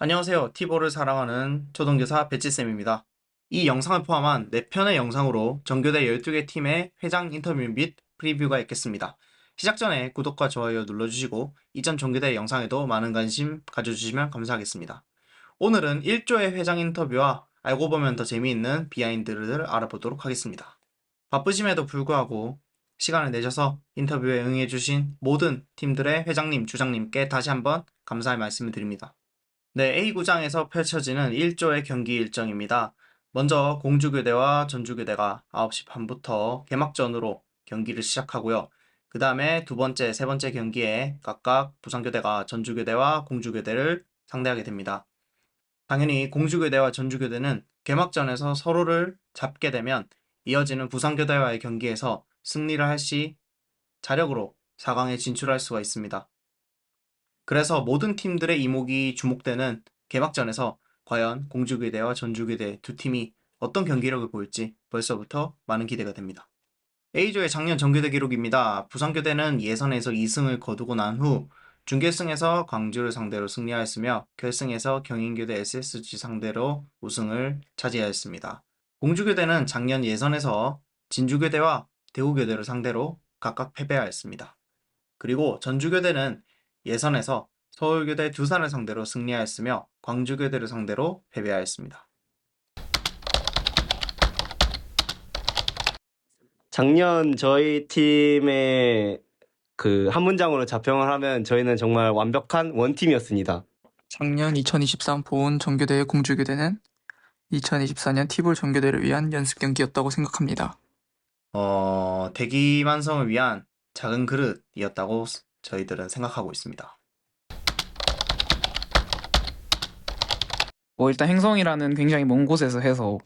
안녕하세요. 티보를 사랑하는 초등교사 배치쌤입니다. 이 영상을 포함한 4편의 영상으로 전교대 12개 팀의 회장 인터뷰 및 프리뷰가 있겠습니다. 시작 전에 구독과 좋아요 눌러주시고 이전 전교대 영상에도 많은 관심 가져주시면 감사하겠습니다. 오늘은 1조의 회장 인터뷰와 알고 보면 더 재미있는 비하인드를 알아보도록 하겠습니다. 바쁘심에도 불구하고 시간을 내셔서 인터뷰에 응해주신 모든 팀들의 회장님, 주장님께 다시 한번 감사의 말씀을 드립니다. 네, A구장에서 펼쳐지는 1조의 경기 일정입니다. 먼저 공주교대와 전주교대가 9시 반부터 개막전으로 경기를 시작하고요. 그 다음에 두 번째, 세 번째 경기에 각각 부산교대가 전주교대와 공주교대를 상대하게 됩니다. 당연히 공주교대와 전주교대는 개막전에서 서로를 잡게 되면 이어지는 부산교대와의 경기에서 승리를 할 시 자력으로 4강에 진출할 수가 있습니다. 그래서 모든 팀들의 이목이 주목되는 개막전에서 과연 공주교대와 전주교대 두 팀이 어떤 경기력을 보일지 벌써부터 많은 기대가 됩니다. A조의 작년 전교대 기록입니다. 부산교대는 예선에서 2승을 거두고 난 후 준결승에서 광주를 상대로 승리하였으며 결승에서 경인교대 SSG 상대로 우승을 차지하였습니다. 공주교대는 작년 예선에서 진주교대와 대구교대를 상대로 각각 패배하였습니다. 그리고 전주교대는 예선에서 서울교대 두산을 상대로 승리하였으며 광주교대를 상대로 패배하였습니다. 작년 저희 팀의 그 한 문장으로 자평을 하면 저희는 정말 완벽한 원팀이었습니다. 작년 2023 보온 전교대의 공주교대는 2024년 티볼 전교대를 위한 연습 경기였다고 생각합니다. 어, 대기만성을 위한 작은 그릇이었다고 저희들은 생각하고 있습니다. 뭐 일단 행성이라는 굉장히 먼 곳에서 해서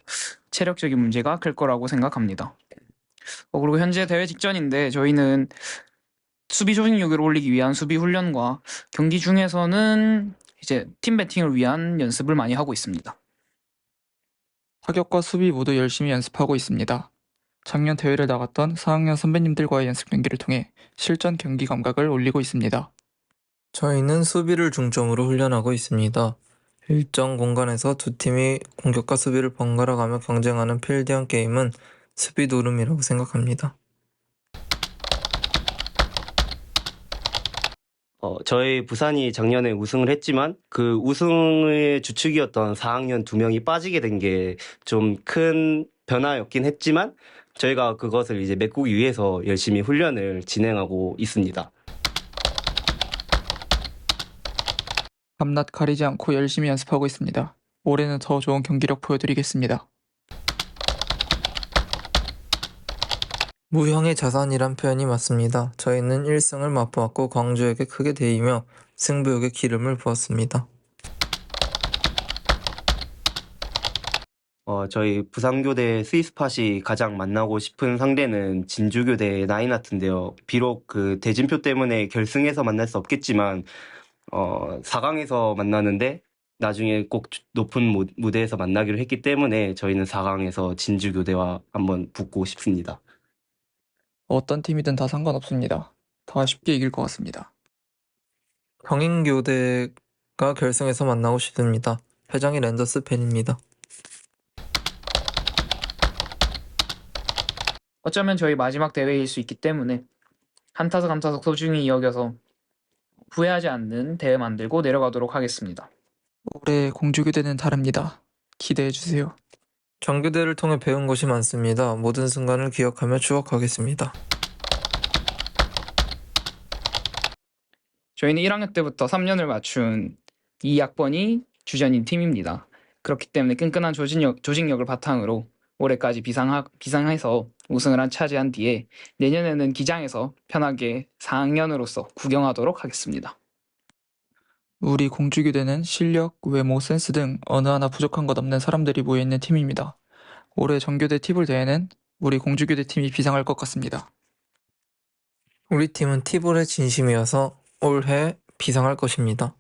체력적인 문제가 클 거라고 생각합니다. 어, 그리고 현재 대회 직전인데 저희는 수비 조직력을 올리기 위한 수비 훈련과 경기 중에서는 이제 팀 배팅을 위한 연습을 많이 하고 있습니다. 타격과 수비 모두 열심히 연습하고 있습니다. 작년 대회를 나갔던 4학년 선배님들과의 연습 경기를 통해 실전 경기 감각을 올리고 있습니다. 저희는 수비를 중점으로 훈련하고 있습니다. 일정 공간에서 두 팀이 공격과 수비를 번갈아 가며 경쟁하는 필드형 게임은 수비 노름이라고 생각합니다. 어, 저희 부산이 작년에 우승을 했지만 그 우승의 주축이었던 4학년 두 명이 빠지게 된 게 좀 큰 변화였긴 했지만 저희가 그것을 이제 메꾸기 위해서 열심히 훈련을 진행하고 있습니다. 밤낮 가리지 않고 열심히 연습하고 있습니다. 올해는 더 좋은 경기력 보여드리겠습니다. 무형의 자산이란 표현이 맞습니다. 저희는 1승을 맛보았고 광주에게 크게 대이며 승부욕에 기름을 부었습니다. 어, 저희 부산교대 스위스팟이 가장 만나고 싶은 상대는 진주교대 나인하트인데요. 비록 그 대진표 때문에 결승에서 만날 수 없겠지만, 어, 4강에서 만나는데 나중에 꼭 주- 높은 무- 무대에서 만나기로 했기 때문에 저희는 4강에서 진주교대와 한번 붙고 싶습니다. 어떤 팀이든 다 상관없습니다. 다 쉽게 이길 것 같습니다. 경인교대가 결승에서 만나고 싶습니다. 회장이 랜더스 팬입니다. 어쩌면 저희 마지막 대회일 수 있기 때문에 한타석 한타석 소중히 여겨서 후회하지 않는 대회 만들고 내려가도록 하겠습니다. 올해 공주교대는 다릅니다. 기대해주세요. 전교대를 통해 배운 것이 많습니다. 모든 순간을 기억하며 추억하겠습니다. 저희는 1학년 때부터 3년을 맞춘 이 학번이 주전인 팀입니다. 그렇기 때문에 끈끈한 조직력, 조직력을 바탕으로 올해까지 비상하, 비상해서 우승을 한 차지한 뒤에 내년에는 기장에서 편하게 4학년으로서 구경하도록 하겠습니다. 우리 공주교대는 실력, 외모, 센스 등 어느 하나 부족한 것 없는 사람들이 모여있는 팀입니다. 올해 전교대 티볼 대회는 우리 공주교대 팀이 비상할 것 같습니다. 우리 팀은 티볼의 진심이어서 올해 비상할 것입니다.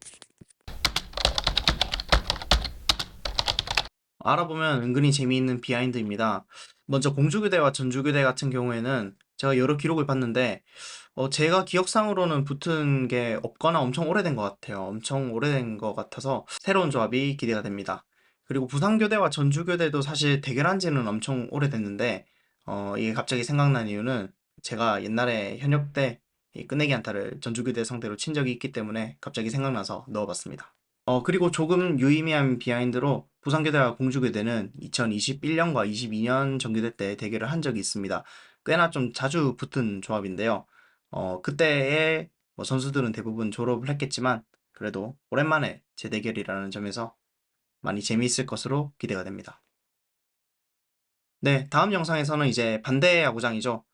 알아보면 은근히 재미있는 비하인드입니다. 먼저 공주교대와 전주교대 같은 경우에는 제가 여러 기록을 봤는데 어, 제가 기억상으로는 붙은 게 없거나 엄청 오래된 것 같아요. 엄청 오래된 것 같아서 새로운 조합이 기대가 됩니다. 그리고 부산교대와 전주교대도 사실 대결한 지는 엄청 오래됐는데 어, 이게 갑자기 생각난 이유는 제가 옛날에 현역 때이 끝내기 안타를 전주교대 상대로 친 적이 있기 때문에 갑자기 생각나서 넣어봤습니다. 어, 그리고 조금 유의미한 비하인드로 부산교대와 공주교대는 2021년과 22년 전교대 때 대결을 한 적이 있습니다. 꽤나 좀 자주 붙은 조합인데요. 어, 그때의 뭐 선수들은 대부분 졸업을 했겠지만 그래도 오랜만에 재대결이라는 점에서 많이 재미있을 것으로 기대가 됩니다. 네, 다음 영상에서는 이제 반대 야구장이죠.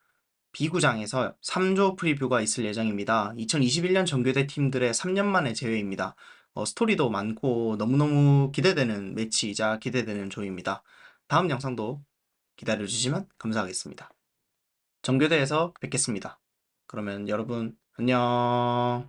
B구장에서 3조 프리뷰가 있을 예정입니다. 2021년 전교대 팀들의 3년 만의 재회입니다. 어, 스토리도 많고 너무너무 기대되는 매치이자 기대되는 조입니다. 다음 영상도 기다려주시면 감사하겠습니다. 전교대에서 뵙겠습니다. 그러면 여러분 안녕.